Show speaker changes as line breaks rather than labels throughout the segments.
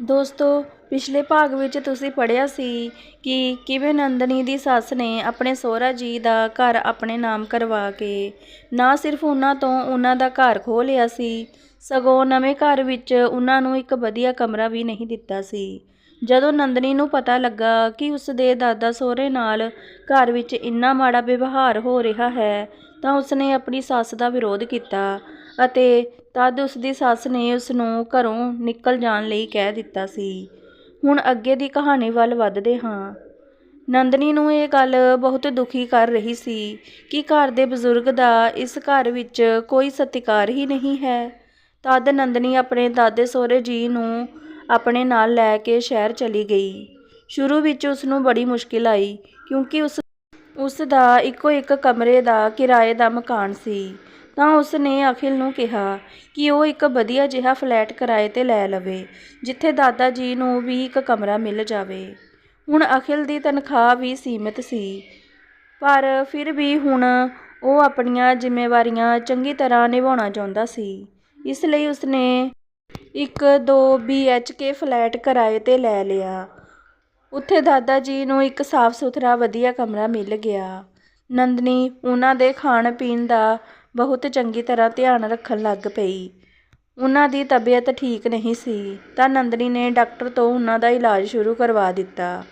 ਦੋਸਤੋ, ਪਿਛਲੇ ਭਾਗ ਵਿੱਚ ਤੁਸੀਂ ਪੜ੍ਹਿਆ ਸੀ ਕਿ ਕਿਵੇਂ ਨੰਦਨੀ ਦੀ ਸੱਸ ਨੇ ਆਪਣੇ ਸਹੁਰਾ ਜੀ ਦਾ ਘਰ ਆਪਣੇ ਨਾਮ ਕਰਵਾ ਕੇ ਨਾ ਸਿਰਫ ਉਹਨਾਂ ਤੋਂ ਉਹਨਾਂ ਦਾ ਘਰ ਖੋਹ ਲਿਆ ਸੀ, ਸਗੋਂ ਨਵੇਂ ਘਰ ਵਿੱਚ ਉਹਨਾਂ ਨੂੰ ਇੱਕ ਵਧੀਆ ਕਮਰਾ ਵੀ ਨਹੀਂ ਦਿੱਤਾ ਸੀ। ਜਦੋਂ ਨੰਦਨੀ ਨੂੰ ਪਤਾ ਲੱਗਾ ਕਿ ਉਸ ਦੇ ਦਾਦਾ ਸਹੁਰੇ ਨਾਲ ਘਰ ਵਿੱਚ ਇੰਨਾ ਮਾੜਾ ਵਿਵਹਾਰ ਹੋ ਰਿਹਾ ਹੈ, ਤਾਂ ਉਸਨੇ ਆਪਣੀ ਸੱਸ ਦਾ ਵਿਰੋਧ ਕੀਤਾ ਅਤੇ ਤਦ ਉਸ ਦੀ ਸੱਸ ਨੇ ਉਸ ਨੂੰ ਘਰੋਂ ਨਿਕਲ ਜਾਣ ਲਈ ਕਹਿ ਦਿੱਤਾ ਸੀ। ਹੁਣ ਅੱਗੇ ਦੀ ਕਹਾਣੀ ਵੱਲ ਵੱਧਦੇ ਹਾਂ। ਨੰਦਨੀ ਨੂੰ ਇਹ ਗੱਲ ਬਹੁਤ ਦੁਖੀ ਕਰ ਰਹੀ ਸੀ ਕਿ ਘਰ ਦੇ ਬਜ਼ੁਰਗ ਦਾ ਇਸ ਘਰ ਵਿੱਚ ਕੋਈ ਸਤਿਕਾਰ ਹੀ ਨਹੀਂ ਹੈ। ਤਦ ਨੰਦਨੀ ਆਪਣੇ ਦਾਦੇ ਸਹੁਰੇ ਜੀ ਨੂੰ ਆਪਣੇ ਨਾਲ ਲੈ ਕੇ ਸ਼ਹਿਰ ਚਲੀ ਗਈ। ਸ਼ੁਰੂ ਵਿੱਚ ਉਸ ਨੂੰ ਬੜੀ ਮੁਸ਼ਕਿਲ ਆਈ ਕਿਉਂਕਿ ਉਸ ਉਸ ਦਾ ਇੱਕੋ ਇੱਕ ਕਮਰੇ ਦਾ ਕਿਰਾਏ ਦਾ ਮਕਾਨ ਸੀ। ਤਾਂ ਉਸ ਨੇ ਅਖਿਲ ਨੂੰ ਕਿਹਾ ਕਿ ਉਹ ਇੱਕ ਵਧੀਆ ਜਿਹਾ ਫਲੈਟ ਕਿਰਾਏ ਤੇ ਲੈ ਲਵੇ, ਜਿੱਥੇ ਦਾਦਾ ਜੀ ਨੂੰ ਵੀ ਇੱਕ ਕਮਰਾ ਮਿਲ ਜਾਵੇ। ਹੁਣ ਅਖਿਲ ਦੀ ਤਨਖਾਹ ਵੀ ਸੀਮਿਤ ਸੀ, ਪਰ ਫਿਰ ਵੀ ਹੁਣ ਉਹ ਆਪਣੀਆਂ ਜ਼ਿੰਮੇਵਾਰੀਆਂ ਚੰਗੀ ਤਰ੍ਹਾਂ ਨਿਭਾਉਣਾ ਚਾਹੁੰਦਾ ਸੀ। ਇਸ ਲਈ ਉਸਨੇ ਇੱਕ ਦੋ ਬੀਐਚਕੇ ਫਲੈਟ ਕਿਰਾਏ ਤੇ ਲੈ ਲਿਆ। ਉੱਥੇ ਦਾਦਾ ਜੀ ਨੂੰ ਇੱਕ ਸਾਫ਼ ਸੁਥਰਾ ਵਧੀਆ ਕਮਰਾ ਮਿਲ ਗਿਆ। ਨੰਦਨੀ, ਉਹਨਾਂ ਦੇ ਖਾਣ ਪੀਣ ਦਾ ਬਹੁਤ ਚੰਗੀ ਤਰ੍ਹਾਂ ਧਿਆਨ ਰੱਖਣ ਲੱਗ ਪਈ। ਉਹਨਾਂ ਦੀ ਤਬੀਅਤ ਠੀਕ ਨਹੀਂ ਸੀ ਤਾਂ ਨੰਦਨੀ ਨੇ ਡਾਕਟਰ ਤੋਂ ਉਹਨਾਂ ਦਾ ਇਲਾਜ ਸ਼ੁਰੂ ਕਰਵਾ ਦਿੱਤਾ।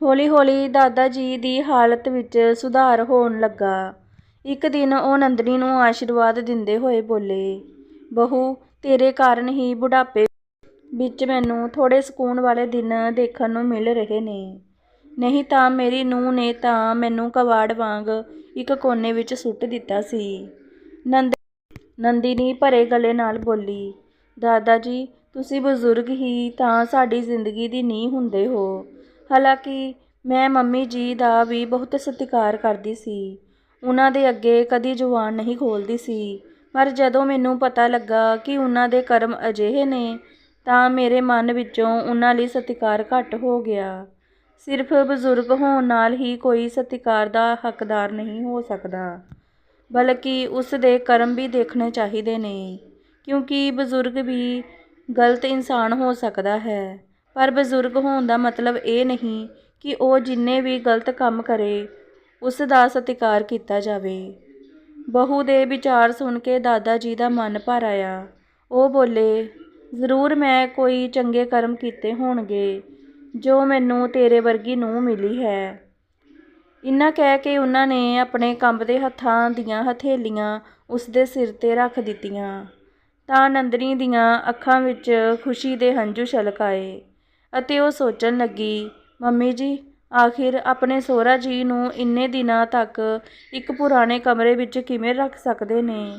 ਹੌਲੀ-ਹੌਲੀ ਦਾਦਾ ਜੀ ਦੀ ਹਾਲਤ ਵਿੱਚ ਸੁਧਾਰ ਹੋਣ ਲੱਗਾ। ਇੱਕ ਦਿਨ ਉਹ ਨੰਦਨੀ ਨੂੰ ਆਸ਼ੀਰਵਾਦ ਦਿੰਦੇ ਹੋਏ ਬੋਲੇ, ਬਹੂ, ਤੇਰੇ ਕਾਰਨ ਹੀ ਬੁਢਾਪੇ ਵਿੱਚ ਮੈਨੂੰ ਥੋੜੇ ਸਕੂਨ ਵਾਲੇ ਦਿਨ ਦੇਖਣ ਨੂੰ ਮਿਲ ਰਹੇ ਨੇ। ਨਹੀਂ ਤਾਂ ਮੇਰੀ ਨੂੰਹ ਨੇ ਤਾਂ ਮੈਨੂੰ ਕਬਾੜ ਵਾਂਗ ਇੱਕ ਕੋਨੇ ਵਿੱਚ ਸੁੱਟ ਦਿੱਤਾ ਸੀ। ਨੰਦ ਨੰਦਿਨੀ ਭਰੇ ਗਲੇ ਨਾਲ ਬੋਲੀ, ਦਾਦਾ ਜੀ, ਤੁਸੀਂ ਬਜ਼ੁਰਗ ਹੀ ਤਾਂ ਸਾਡੀ ਜ਼ਿੰਦਗੀ ਦੀ ਨੀਂਹ ਹੁੰਦੇ ਹੋ। ਹਾਲਾਂਕਿ ਮੈਂ ਮੰਮੀ ਜੀ ਦਾ ਵੀ ਬਹੁਤ ਸਤਿਕਾਰ ਕਰਦੀ ਸੀ। ਉਹਨਾਂ ਦੇ ਅੱਗੇ ਕਦੀ ਜ਼ੁਬਾਨ ਨਹੀਂ ਖੋਲ੍ਹਦੀ ਸੀ। ਪਰ ਜਦੋਂ ਮੈਨੂੰ ਪਤਾ ਲੱਗਾ ਕਿ ਉਹਨਾਂ ਦੇ ਕਰਮ ਅਜਿਹੇ ਨੇ, ਤਾਂ ਮੇਰੇ ਮਨ ਵਿੱਚੋਂ ਉਹਨਾਂ ਲਈ ਸਤਿਕਾਰ ਘੱਟ ਹੋ ਗਿਆ। ਸਿਰਫ ਬਜ਼ੁਰਗ ਹੋਣ ਨਾਲ ਹੀ ਕੋਈ ਸਤਿਕਾਰ ਦਾ ਹੱਕਦਾਰ ਨਹੀਂ ਹੋ ਸਕਦਾ, ਬਲਕਿ ਉਸ ਦੇ ਕਰਮ ਵੀ ਦੇਖਣੇ ਚਾਹੀਦੇ ਨੇ, ਕਿਉਂਕਿ ਬਜ਼ੁਰਗ ਵੀ ਗਲਤ ਇਨਸਾਨ ਹੋ ਸਕਦਾ ਹੈ। ਪਰ ਬਜ਼ੁਰਗ ਹੋਣ ਦਾ ਮਤਲਬ ਇਹ ਨਹੀਂ ਕਿ ਉਹ ਜਿੰਨੇ ਵੀ ਗਲਤ ਕੰਮ ਕਰੇ, ਉਸ ਦਾ ਸਤਿਕਾਰ ਕੀਤਾ ਜਾਵੇ। ਬਹੂ ਦੇ ਵਿਚਾਰ ਸੁਣ ਕੇ ਦਾਦਾ ਜੀ ਦਾ ਮਨ ਭਰ ਆਇਆ। ਉਹ ਬੋਲੇ, ਜ਼ਰੂਰ ਮੈਂ ਕੋਈ ਚੰਗੇ ਕਰਮ ਕੀਤੇ ਹੋਣਗੇ ਜੋ ਮੈਨੂੰ ਤੇਰੇ ਵਰਗੀ ਨੂੰ ਮਿਲੀ ਹੈ। ਇੰਨਾ ਕਹਿ ਕੇ ਉਹਨਾਂ ਨੇ ਆਪਣੇ ਕੰਬਦੇ ਹੱਥਾਂ ਦੀਆਂ ਹਥੇਲੀਆਂ ਉਸ ਦੇ ਸਿਰ ਤੇ ਰੱਖ ਦਿੱਤੀਆਂ। ਤਾਂ ਨੰਦਨੀ ਦੀਆਂ ਅੱਖਾਂ ਵਿੱਚ ਖੁਸ਼ੀ ਦੇ ਹੰਝੂ ਛਲਕ ਆਏ ਅਤੇ ਉਹ ਸੋਚਣ ਲੱਗੀ, ਮੰਮੀ ਜੀ, ਆਖਿਰ ਆਪਣੇ ਸੋਹਰਾ ਜੀ ਨੂੰ ਇੰਨੇ ਦਿਨਾਂ ਤੱਕ ਇੱਕ ਪੁਰਾਣੇ ਕਮਰੇ ਵਿੱਚ ਕਿਵੇਂ ਰੱਖ ਸਕਦੇ ਨੇ?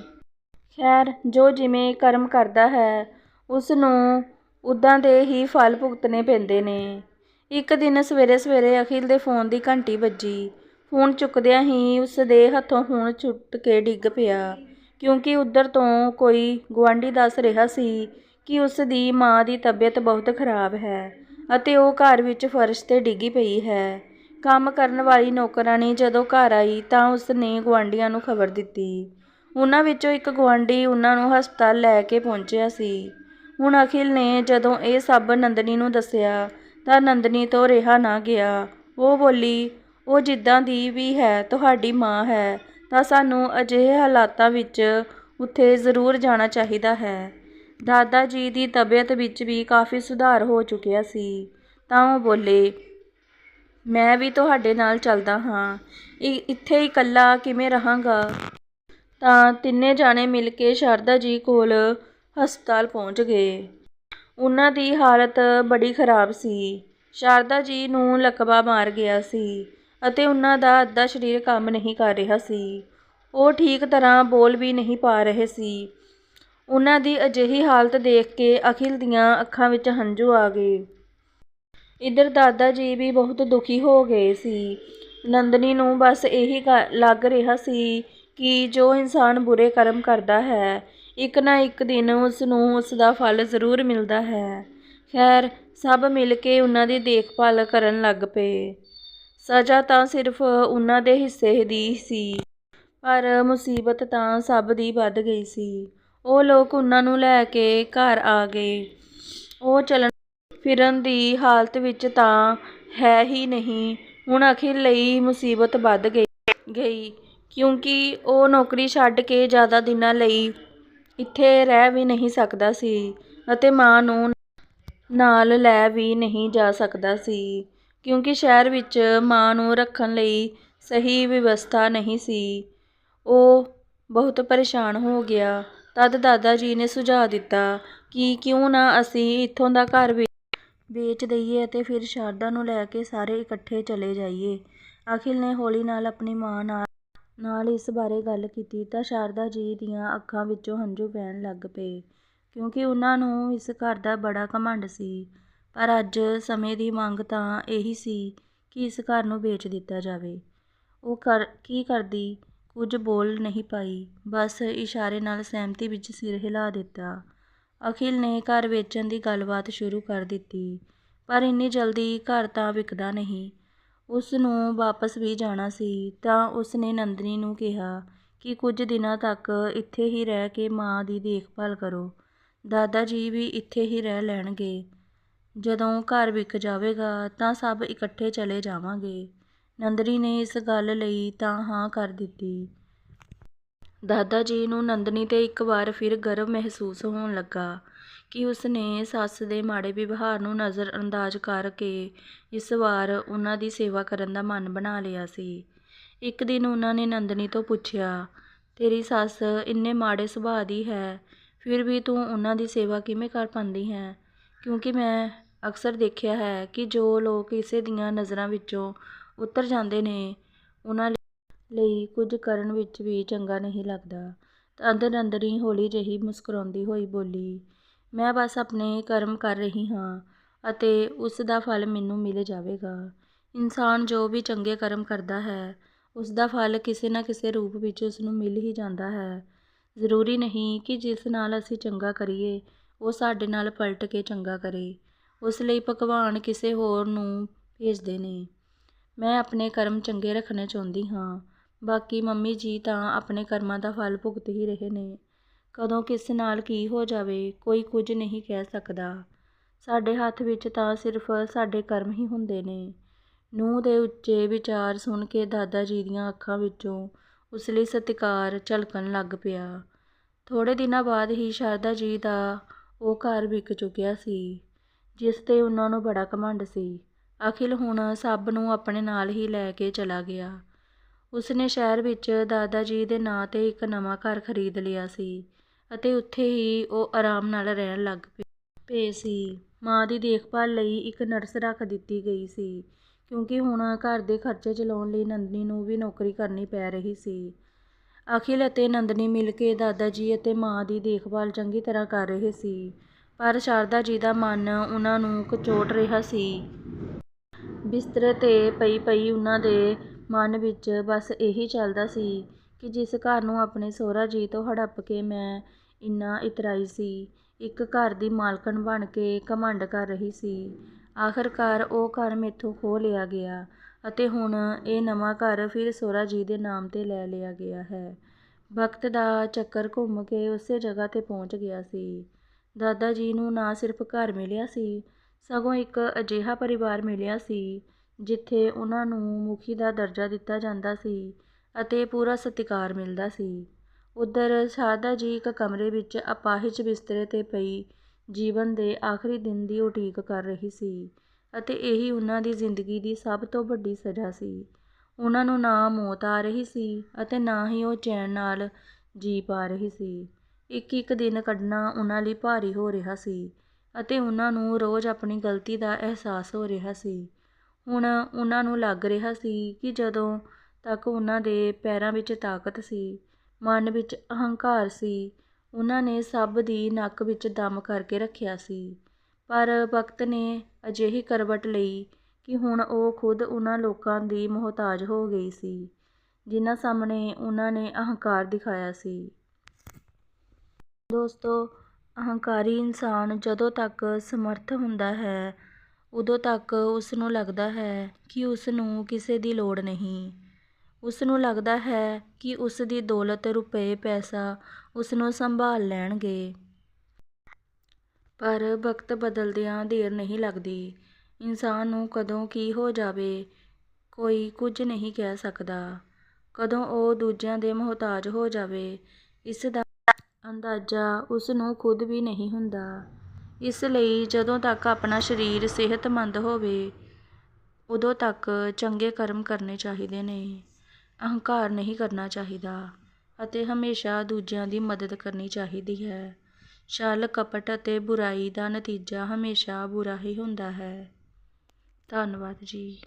ਖੈਰ, ਜੋ ਜਿਵੇਂ ਕਰਮ ਕਰਦਾ ਹੈ, ਉਸ ਨੂੰ ਉਦਾਂ ਦੇ ਹੀ ਫਲ ਭੁਗਤਣੇ ਪੈਂਦੇ ਨੇ। ਇੱਕ ਦਿਨ ਸਵੇਰੇ ਸਵੇਰੇ ਅਖਿਲ ਦੇ ਫੋਨ ਦੀ ਘੰਟੀ ਵੱਜੀ। ਫੋਨ ਚੁੱਕਦਿਆਂ ਹੀ ਉਸ ਦੇ ਹੱਥੋਂ ਫੋਨ ਛੁੱਟ ਕੇ ਡਿੱਗ ਪਿਆ। ਕਿਉਂਕਿ ਉੱਧਰ ਤੋਂ ਕੋਈ ਗੁਆਂਢੀ ਦੱਸ ਰਿਹਾ ਸੀ ਕਿ ਉਸ ਦੀ ਮਾਂ ਦੀ ਤਬੀਅਤ ਬਹੁਤ ਖਰਾਬ ਹੈ ਅਤੇ ਉਹ ਘਰ ਵਿੱਚ ਫਰਸ਼ ਤੇ ਡਿੱਗੀ ਪਈ ਹੈ। ਕੰਮ ਕਰਨ ਵਾਲੀ ਨੌਕਰਾਣੀ ਜਦੋਂ ਘਰ ਆਈ ਤਾਂ ਉਸ ਨੇ ਗੁਆਂਢੀਆਂ ਨੂੰ ਖਬਰ ਦਿੱਤੀ। ਉਹਨਾਂ ਵਿੱਚੋਂ ਇੱਕ ਗੁਆਂਢੀ ਉਹਨਾਂ ਨੂੰ ਹਸਪਤਾਲ ਲੈ ਕੇ ਪਹੁੰਚਿਆ ਸੀ। ਹੁਣ ਅਖਿਲ ਨੇ ਜਦੋਂ ਇਹ ਸਭ ਨੰਦਨੀ ਨੂੰ ਦੱਸਿਆ, ਤਾਂ ਨੰਦਨੀ ਤੋਂ ਰਿਹਾ ਨਾ ਗਿਆ। ਉਹ ਬੋਲੀ, ਉਹ ਜਿੱਦਾਂ ਦੀ ਵੀ ਹੈ, ਤੁਹਾਡੀ ਮਾਂ ਹੈ, ਤਾਂ ਸਾਨੂੰ ਅਜਿਹੇ ਹਾਲਾਤਾਂ ਵਿੱਚ ਉੱਥੇ ਜ਼ਰੂਰ ਜਾਣਾ ਚਾਹੀਦਾ ਹੈ। ਦਾਦਾ ਜੀ ਦੀ ਤਬੀਅਤ ਵਿੱਚ ਵੀ ਕਾਫੀ ਸੁਧਾਰ ਹੋ ਚੁੱਕਿਆ ਸੀ। ਤਾਂ ਉਹ ਬੋਲੇ, ਮੈਂ ਵੀ ਤੁਹਾਡੇ ਨਾਲ ਚੱਲਦਾ ਹਾਂ। ਇੱਥੇ ਇਕੱਲਾ ਕਿਵੇਂ ਰਹਾਂਗਾ? ਤਾਂ ਤਿੰਨੇ ਜਾਣੇ ਮਿਲ ਕੇ ਸ਼ਾਰਦਾ ਜੀ ਕੋਲ ਹਸਪਤਾਲ ਪਹੁੰਚ ਗਏ। ਉਹਨਾਂ ਦੀ ਹਾਲਤ ਬੜੀ ਖਰਾਬ ਸੀ। ਸ਼ਾਰਦਾ ਜੀ ਨੂੰ ਲਕਵਾ ਮਾਰ ਗਿਆ ਸੀ ਅਤੇ ਉਹਨਾਂ ਦਾ ਅੱਧਾ ਸਰੀਰ ਕੰਮ ਨਹੀਂ ਕਰ ਰਿਹਾ ਸੀ। ਉਹ ਠੀਕ ਤਰ੍ਹਾਂ ਬੋਲ ਵੀ ਨਹੀਂ ਪਾ ਰਹੇ ਸੀ। ਉਹਨਾਂ ਦੀ ਅਜਿਹੀ ਹਾਲਤ ਦੇਖ ਕੇ ਅਖਿਲ ਦੀਆਂ ਅੱਖਾਂ ਵਿੱਚ ਹੰਝੂ ਆ ਗਏ। ਇੱਧਰ ਦਾਦਾ ਜੀ ਵੀ ਬਹੁਤ ਦੁਖੀ ਹੋ ਗਏ ਸੀ। ਨੰਦਨੀ ਨੂੰ ਬਸ ਇਹੀ ਲੱਗ ਰਿਹਾ ਸੀ ਕਿ ਜੋ ਇਨਸਾਨ ਬੁਰੇ ਕਰਮ ਕਰਦਾ ਹੈ ਇੱਕ ਨਾ ਇੱਕ ਦਿਨ ਉਸ ਨੂੰ ਉਸ ਦਾ ਫਲ ਜ਼ਰੂਰ ਮਿਲਦਾ ਹੈ। ਖੈਰ, ਸਭ ਮਿਲ ਕੇ ਉਹਨਾਂ ਦੀ ਦੇਖਭਾਲ ਕਰਨ ਲੱਗ ਪਏ। ਸਜ਼ਾ ਤਾਂ ਸਿਰਫ ਉਹਨਾਂ ਦੇ ਹਿੱਸੇ ਦੀ ਸੀ, ਪਰ ਮੁਸੀਬਤ ਤਾਂ ਸਭ ਦੀ ਵੱਧ ਗਈ ਸੀ। ਉਹ ਲੋਕ ਉਹਨਾਂ ਨੂੰ ਲੈ ਕੇ ਘਰ ਆ ਗਏ। ਉਹ ਚੱਲਣ, ਫਿਰਨ ਦੀ ਹਾਲਤ ਵਿੱਚ ਤਾਂ ਹੈ ਹੀ ਨਹੀਂ। ਹੁਣ ਅਖਿਲ ਲਈ ਮੁਸੀਬਤ ਵੱਧ ਗਈ ਗਈ, ਕਿਉਂਕਿ ਉਹ ਨੌਕਰੀ ਛੱਡ ਕੇ ਜ਼ਿਆਦਾ ਦਿਨਾਂ ਲਈ ਇੱਥੇ ਰਹਿ ਵੀ ਨਹੀਂ ਸਕਦਾ ਸੀ ਅਤੇ ਮਾਂ ਨੂੰ ਨਾਲ ਲੈ ਵੀ ਨਹੀਂ ਜਾ ਸਕਦਾ ਸੀ, ਕਿਉਂਕਿ ਸ਼ਹਿਰ ਵਿੱਚ ਮਾਂ ਨੂੰ ਰੱਖਣ ਲਈ ਸਹੀ ਵਿਵਸਥਾ ਨਹੀਂ ਸੀ। ਉਹ ਬਹੁਤ ਪਰੇਸ਼ਾਨ ਹੋ ਗਿਆ। ਤਦ ਦਾਦਾ ਜੀ ਨੇ ਸੁਝਾਅ ਦਿੱਤਾ ਕਿ ਕਿਉਂ ਨਾ ਅਸੀਂ ਇੱਥੋਂ ਦਾ ਘਰ ਵੇ ਵੇਚ ਦੇਈਏ ਅਤੇ ਫਿਰ ਸ਼ਾਰਦਾ ਨੂੰ ਲੈ ਕੇ ਸਾਰੇ ਇਕੱਠੇ ਚਲੇ ਜਾਈਏ। ਅਖਿਲ ਨੇ ਹੌਲੀ ਨਾਲ ਆਪਣੀ ਮਾਂ ਨਾਲ ਨਾਲ ਇਸ ਬਾਰੇ ਗੱਲ ਕੀਤੀ ਤਾਂ ਸ਼ਾਰਦਾ ਜੀ ਦੀਆਂ ਅੱਖਾਂ ਵਿੱਚੋਂ ਹੰਝੂ ਵਹਿਣ ਲੱਗ ਪਏ ਕਿਉਂਕਿ ਉਹਨਾਂ ਨੂੰ ਇਸ ਘਰ ਦਾ ਬੜਾ ਘਮੰਡ ਸੀ। ਪਰ ਅੱਜ ਸਮੇਂ ਦੀ ਮੰਗ ਤਾਂ ਇਹੀ ਸੀ ਕਿ ਇਸ ਘਰ ਨੂੰ ਵੇਚ ਦਿੱਤਾ ਜਾਵੇ। ਉਹ ਕਰ ਕੀ ਕਰਦੀ ਕੁਝ ਬੋਲ ਨਹੀਂ ਪਾਈ, ਬਸ ਇਸ਼ਾਰੇ ਨਾਲ ਸਹਿਮਤੀ ਵਿੱਚ ਸਿਰ ਹਿਲਾ ਦਿੱਤਾ। ਅਖਿਲ ਨੇ ਘਰ ਵੇਚਣ ਦੀ ਗੱਲਬਾਤ ਸ਼ੁਰੂ ਕਰ ਦਿੱਤੀ ਪਰ ਇੰਨੀ ਜਲਦੀ ਘਰ ਤਾਂ ਵਿਕਦਾ ਨਹੀਂ। ਉਸ ਨੂੰ ਵਾਪਸ ਵੀ ਜਾਣਾ ਸੀ, ਤਾਂ ਉਸ ਨੇ ਨੰਦਨੀ ਨੂੰ ਕਿਹਾ ਕਿ ਕੁਝ ਦਿਨਾਂ ਤੱਕ ਇੱਥੇ ਹੀ ਰਹਿ ਕੇ ਮਾਂ ਦੀ ਦੇਖਭਾਲ ਕਰੋ। ਦਾਦਾ ਜੀ ਵੀ ਇੱਥੇ ਹੀ ਰਹਿ ਲੈਣਗੇ। ਜਦੋਂ ਘਰ ਵਿਕ ਜਾਵੇਗਾ ਤਾਂ ਸਭ ਇਕੱਠੇ ਚਲੇ ਜਾਵਾਂਗੇ। ਨੰਦਨੀ ਨੇ ਇਸ ਗੱਲ ਲਈ ਤਾਂ ਹਾਂ ਕਰ ਦਿੱਤੀ। ਦਾਦਾ ਜੀ ਨੂੰ ਨੰਦਨੀ ਤੇ ਇੱਕ ਵਾਰ ਫਿਰ ਗਰਵ ਮਹਿਸੂਸ ਹੋਣ ਲੱਗਾ ਕਿ ਉਸ ਨੇ ਸੱਸ ਦੇ ਮਾੜੇ ਵਿਵਹਾਰ ਨੂੰ ਨਜ਼ਰਅੰਦਾਜ਼ ਕਰਕੇ ਇਸ ਵਾਰ ਉਨ੍ਹਾਂ ਦੀ ਸੇਵਾ ਕਰਨ ਦਾ ਮਨ ਬਣਾ ਲਿਆ ਸੀ। ਇੱਕ ਦਿਨ ਉਨ੍ਹਾਂ ਨੇ ਨੰਦਨੀ ਤੋਂ ਪੁੱਛਿਆ, ਤੇਰੀ ਸੱਸ ਇੰਨੇ ਮਾੜੇ ਸੁਭਾਅ ਦੀ ਹੈ, ਫਿਰ ਵੀ ਤੂੰ ਉਨ੍ਹਾਂ ਦੀ ਸੇਵਾ ਕਿਵੇਂ ਕਰ ਪਾਉਂਦੀ ਹੈ ਕਿਉਂਕਿ ਮੈਂ ਅਕਸਰ ਦੇਖਿਆ ਹੈ ਕਿ ਜੋ ਲੋਕ ਕਿਸੇ ਦੀਆਂ ਨਜ਼ਰਾਂ ਵਿੱਚੋਂ ਉਤਰ ਜਾਂਦੇ ਨੇ, ਉਨ੍ਹਾਂ ਲਈ ਕੁਝ ਕਰਨ ਵਿੱਚ ਵੀ ਚੰਗਾ ਨਹੀਂ ਲੱਗਦਾ। ਤਦ ਨੰਦਨੀ ਹੌਲੀ ਜਿਹੀ ਮੁਸਕਰਾਉਂਦੀ ਹੋਈ ਬੋਲੀ, ਮੈਂ ਬਸ ਆਪਣੇ ਕਰਮ ਕਰ ਰਹੀ ਹਾਂ ਅਤੇ ਉਸ ਦਾ ਫਲ ਮੈਨੂੰ ਮਿਲ ਜਾਵੇਗਾ। ਇਨਸਾਨ ਜੋ ਵੀ ਚੰਗੇ ਕਰਮ ਕਰਦਾ ਹੈ, ਉਸ ਦਾ ਫਲ ਕਿਸੇ ਨਾ ਕਿਸੇ ਰੂਪ ਵਿੱਚ ਉਸ ਨੂੰ ਮਿਲ ਹੀ ਜਾਂਦਾ ਹੈ। ਜ਼ਰੂਰੀ ਨਹੀਂ ਕਿ ਜਿਸ ਨਾਲ ਅਸੀਂ ਚੰਗਾ ਕਰੀਏ ਉਹ ਸਾਡੇ ਨਾਲ ਪਲਟ ਕੇ ਚੰਗਾ ਕਰੇ, ਉਸ ਲਈ ਭਗਵਾਨ ਕਿਸੇ ਹੋਰ ਨੂੰ ਭੇਜਦੇ ਨੇ। ਮੈਂ ਆਪਣੇ ਕਰਮ ਚੰਗੇ ਰੱਖਣੇ ਚਾਹੁੰਦੀ ਹਾਂ, ਬਾਕੀ ਮੰਮੀ ਜੀ ਤਾਂ ਆਪਣੇ ਕਰਮਾਂ ਦਾ ਫਲ ਭੁਗਤ ਹੀ ਰਹੇ ਨੇ। ਕਦੋਂ ਕਿਸ ਨਾਲ ਕੀ ਹੋ ਜਾਵੇ, ਕੋਈ ਕੁਝ ਨਹੀਂ ਕਹਿ ਸਕਦਾ। ਸਾਡੇ ਹੱਥ ਵਿੱਚ ਤਾਂ ਸਿਰਫ਼ ਸਾਡੇ ਕਰਮ ਹੀ ਹੁੰਦੇ ਨੇ। ਨੂੰਹ ਦੇ ਉੱਚੇ ਵਿਚਾਰ ਸੁਣ ਕੇ ਦਾਦਾ ਜੀ ਦੀਆਂ ਅੱਖਾਂ ਵਿੱਚੋਂ ਉਸ ਲਈ ਸਤਿਕਾਰ ਝਲਕਣ ਲੱਗ ਪਿਆ। ਥੋੜ੍ਹੇ ਦਿਨਾਂ ਬਾਅਦ ਹੀ ਸ਼ਾਰਦਾ ਜੀ ਦਾ ਉਹ ਘਰ ਵਿਕ ਚੁੱਕਿਆ ਸੀ, ਜਿਸ ਤੇ ਉਹਨਾਂ ਨੂੰ ਬੜਾ ਘਮੰਡ ਸੀ। ਅਖਿਲ ਹੁਣ ਸਭ ਨੂੰ ਆਪਣੇ ਨਾਲ ਹੀ ਲੈ ਕੇ ਚਲਾ ਗਿਆ। ਉਸਨੇ ਸ਼ਹਿਰ ਵਿੱਚ ਦਾਦਾ ਜੀ ਦੇ ਨਾਂ ਤੇ ਇੱਕ ਨਵਾਂ ਘਰ ਖਰੀਦ ਲਿਆ ਸੀ ਅਤੇ ਉੱਥੇ ਹੀ ਉਹ ਆਰਾਮ ਨਾਲ ਰਹਿਣ ਲੱਗ ਪਏ ਸੀ। ਮਾਂ ਦੀ ਦੇਖਭਾਲ ਲਈ ਇੱਕ ਨਰਸ ਰੱਖ ਦਿੱਤੀ ਗਈ ਸੀ, ਕਿਉਂਕਿ ਹੁਣ ਘਰ ਦੇ ਖਰਚੇ ਚਲਾਉਣ ਲਈ ਨੰਦਨੀ ਨੂੰ ਵੀ ਨੌਕਰੀ ਕਰਨੀ ਪੈ ਰਹੀ ਸੀ। ਅਖਿਲ ਅਤੇ ਨੰਦਨੀ ਮਿਲ ਕੇ ਦਾਦਾ ਜੀ ਅਤੇ ਮਾਂ ਦੀ ਦੇਖਭਾਲ ਚੰਗੀ ਤਰ੍ਹਾਂ ਕਰ ਰਹੇ ਸੀ, ਪਰ ਸ਼ਾਰਦਾ ਜੀ ਦਾ ਮਨ ਉਹਨਾਂ ਨੂੰ ਕਚੋਟ ਰਿਹਾ ਸੀ। ਬਿਸਤਰੇ ਤੇ ਪਈ-ਪਈ ਉਹਨਾਂ ਦੇ ਮਨ ਵਿੱਚ ਬਸ ਇਹੀ ਚੱਲਦਾ ਸੀ ਕਿ ਜਿਸ ਘਰ ਨੂੰ ਆਪਣੇ ਸਹੁਰਾ ਜੀ ਤੋਂ ਹੜੱਪ ਕੇ ਮੈਂ ਇੰਨਾ ਇਤਰਾਈ ਸੀ, ਇੱਕ ਘਰ ਦੀ ਮਾਲਕਣ ਬਣ ਕੇ ਘਮੰਡ ਕਰ ਰਹੀ ਸੀ, ਆਖ਼ਰਕਾਰ ਉਹ ਘਰ ਮੇਥੋਂ ਖੋਹ ਲਿਆ ਗਿਆ ਅਤੇ ਹੁਣ ਇਹ ਨਵਾਂ ਘਰ ਫਿਰ ਸਹੁਰਾ ਜੀ ਦੇ ਨਾਮ ਤੇ ਲੈ ਲਿਆ ਗਿਆ ਹੈ। ਵਕਤ ਦਾ ਚੱਕਰ ਘੁੰਮ ਕੇ ਉਸੇ ਜਗ੍ਹਾ ਤੇ ਪਹੁੰਚ ਗਿਆ ਸੀ। ਦਾਦਾ ਜੀ ਨੂੰ ਨਾ ਸਿਰਫ਼ ਘਰ ਮਿਲਿਆ ਸੀ, ਸਗੋਂ ਇੱਕ ਅਜਿਹਾ ਪਰਿਵਾਰ ਮਿਲਿਆ ਸੀ, ਜਿੱਥੇ ਉਹਨਾਂ ਨੂੰ ਮੁਖੀ ਦਾ ਦਰਜਾ ਦਿੱਤਾ ਜਾਂਦਾ ਸੀ ਅਤੇ ਪੂਰਾ ਸਤਿਕਾਰ ਮਿਲਦਾ ਸੀ। ਉੱਧਰ ਸ਼ਾਰਦਾ ਜੀ ਇੱਕ ਕਮਰੇ ਵਿੱਚ ਅਪਾਹਿਜ ਬਿਸਤਰੇ ਤੇ ਪਈ ਜੀਵਨ ਦੇ ਆਖ਼ਰੀ ਦਿਨ ਦੀ ਉਡੀਕ ਕਰ ਰਹੀ ਸੀ ਅਤੇ ਇਹੀ ਉਹਨਾਂ ਦੀ ਜ਼ਿੰਦਗੀ ਦੀ ਸਭ ਤੋਂ ਵੱਡੀ ਸਜ਼ਾ ਸੀ। ਉਹਨਾਂ ਨੂੰ ਨਾ ਮੌਤ ਆ ਰਹੀ ਸੀ ਅਤੇ ਨਾ ਹੀ ਉਹ ਚੈਨ ਨਾਲ ਜੀ ਪਾ ਰਹੀ ਸੀ। ਇੱਕ-ਇੱਕ ਦਿਨ ਕੱਢਣਾ ਉਹਨਾਂ ਲਈ ਭਾਰੀ ਹੋ ਰਿਹਾ ਸੀ ਅਤੇ ਉਹਨਾਂ ਨੂੰ ਰੋਜ਼ ਆਪਣੀ ਗ਼ਲਤੀ ਦਾ ਅਹਿਸਾਸ ਹੋ ਰਿਹਾ ਸੀ। ਹੁਣ ਉਹਨਾਂ ਨੂੰ ਲੱਗ ਰਿਹਾ ਸੀ ਕਿ ਜਦੋਂ ਤੱਕ ਉਹਨਾਂ ਦੇ ਪੈਰਾਂ ਵਿੱਚ ਤਾਕਤ ਸੀ, ਮਨ ਵਿੱਚ ਅਹੰਕਾਰ ਸੀ, ਉਹਨਾਂ ਨੇ ਸਭ ਦੀ ਨੱਕ ਵਿੱਚ ਦਮ ਕਰਕੇ ਰੱਖਿਆ ਸੀ। ਪਰ ਵਕਤ ਨੇ ਅਜਿਹੀ ਕਰਵਟ ਲਈ ਕਿ ਹੁਣ ਉਹ ਖ਼ੁਦ ਉਹਨਾਂ ਲੋਕਾਂ ਦੀ ਮੁਹਤਾਜ ਹੋ ਗਈ ਸੀ, ਜਿਨ੍ਹਾਂ ਸਾਹਮਣੇ ਉਹਨਾਂ ਨੇ ਅਹੰਕਾਰ ਦਿਖਾਇਆ ਸੀ। ਦੋਸਤੋ, ਅਹੰਕਾਰੀ ਇਨਸਾਨ ਜਦੋਂ ਤੱਕ ਸਮਰੱਥ ਹੁੰਦਾ ਹੈ, ਉਦੋਂ ਤੱਕ ਉਸ ਨੂੰ ਲੱਗਦਾ ਹੈ ਕਿ ਉਸ ਨੂੰ ਕਿਸੇ ਦੀ ਲੋੜ ਨਹੀਂ। ਉਸ ਨੂੰ ਲੱਗਦਾ ਹੈ ਕਿ ਉਸ ਦੀ ਦੌਲਤ, ਰੁਪਏ, ਪੈਸਾ ਉਸ ਨੂੰ ਸੰਭਾਲ ਲੈਣਗੇ। ਪਰ ਵਕਤ ਬਦਲਦਿਆਂ ਦੇਰ ਨਹੀਂ ਲੱਗਦੀ। ਇਨਸਾਨ ਨੂੰ ਕਦੋਂ ਕੀ ਹੋ ਜਾਵੇ, ਕੋਈ ਕੁਝ ਨਹੀਂ ਕਹਿ ਸਕਦਾ। ਕਦੋਂ ਉਹ ਦੂਜਿਆਂ ਦੇ ਮੁਹਤਾਜ ਹੋ ਜਾਵੇ, ਇਸ ਦਾ ਅੰਦਾਜ਼ਾ ਉਸ ਨੂੰ ਖ਼ੁਦ ਵੀ ਨਹੀਂ ਹੁੰਦਾ। ਇਸ ਲਈ ਜਦੋਂ ਤੱਕ ਆਪਣਾ ਸਰੀਰ ਸਿਹਤਮੰਦ ਹੋਵੇ, ਉਦੋਂ ਤੱਕ ਚੰਗੇ ਕਰਮ ਕਰਨੇ ਚਾਹੀਦੇ ਨੇ, ਅਹੰਕਾਰ ਨਹੀਂ ਕਰਨਾ ਚਾਹੀਦਾ ਅਤੇ ਹਮੇਸ਼ਾ ਦੂਜਿਆਂ ਦੀ ਮਦਦ ਕਰਨੀ ਚਾਹੀਦੀ ਹੈ। ਛਲ, ਕਪਟ ਅਤੇ ਬੁਰਾਈ ਦਾ ਨਤੀਜਾ ਹਮੇਸ਼ਾ ਬੁਰਾ ਹੀ ਹੁੰਦਾ ਹੈ। ਧੰਨਵਾਦ ਜੀ।